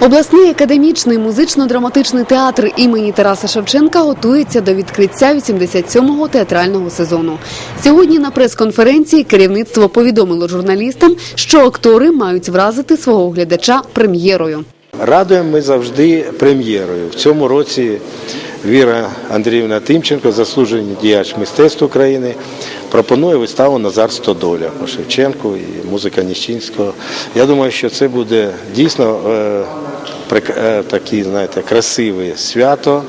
Обласний академічний музично-драматичний театр імені Тараса Шевченка готується до відкриття 87-го театрального сезону. Сьогодні на прес-конференції керівництво повідомило журналістам, що актори мають вразити свого глядача прем'єрою. Радуємо ми завжди прем'єрою. В цьому році Віра Андріївна Тимченко, заслужений діяч мистецтв України, пропонує виставу Назар Стодоля по Шевченку і музика Ніщинського. Я думаю, що це буде дійсно е, е, такі, знаєте, красиве свято,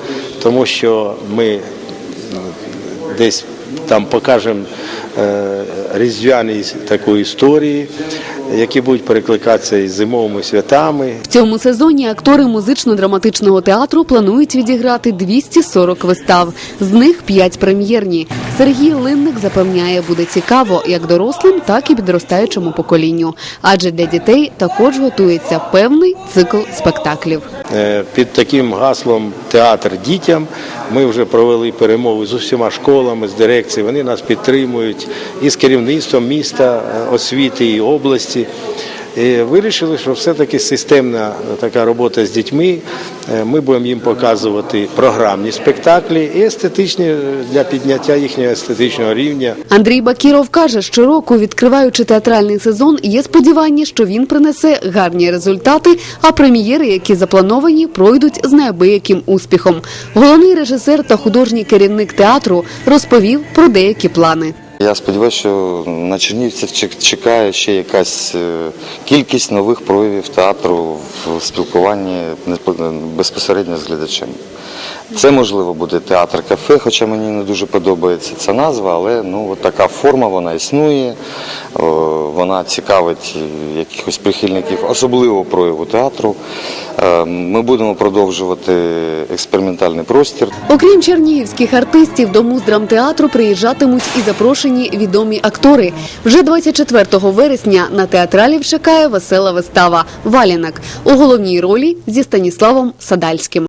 тому що ми десь там покажемо е, різдвяні таку історії, які будуть перекликатися із зимовими святами, В цьому сезоні актори музично-драматичного театру планують відіграти 240 вистав, з них 5 прем'єрні. Сергій Линник запевняє, буде цікаво як дорослим, так і підростаючому поколінню. Адже для дітей також готується певний цикл спектаклів. Е, Під таким гаслом театр дітям ми вже провели перемови з усіма школами, з дирекцією. Вони нас підтримують і з керівництвом міста, е, освіти і області. І вирішили, що все-таки системна така робота з дітьми. Е, Ми будемо їм показувати програмні спектаклі і естетичні для підняття їхнього естетичного рівня. Андрій Бакіров каже, щороку, відкриваючи театральний сезон, є сподівання, що він принесе гарні результати, а прем'єри, які заплановані, пройдуть з неабияким успіхом. Головний режисер та художній керівник театру розповів про деякі плани. Я сподіваюся, що на чернівців чекає ще якась е, кількість нових проявів театру в спілкуванні безпосередньо з глядачем. Це можливо буде театр кафе, хоча мені не дуже подобається ця назва, але ну от така форма вона існує, вона цікавить е, якихось прихильників особливого прояву театру. Е, Ми будемо продовжувати експериментальний простір. Окрім чернігівських артистів, до муздрамтеатру приїжджатимуть і запрошені відомі актори. Вже 24 вересня на театралів чекає весела вистава Валінок у головній ролі зі Станіславом Садальським.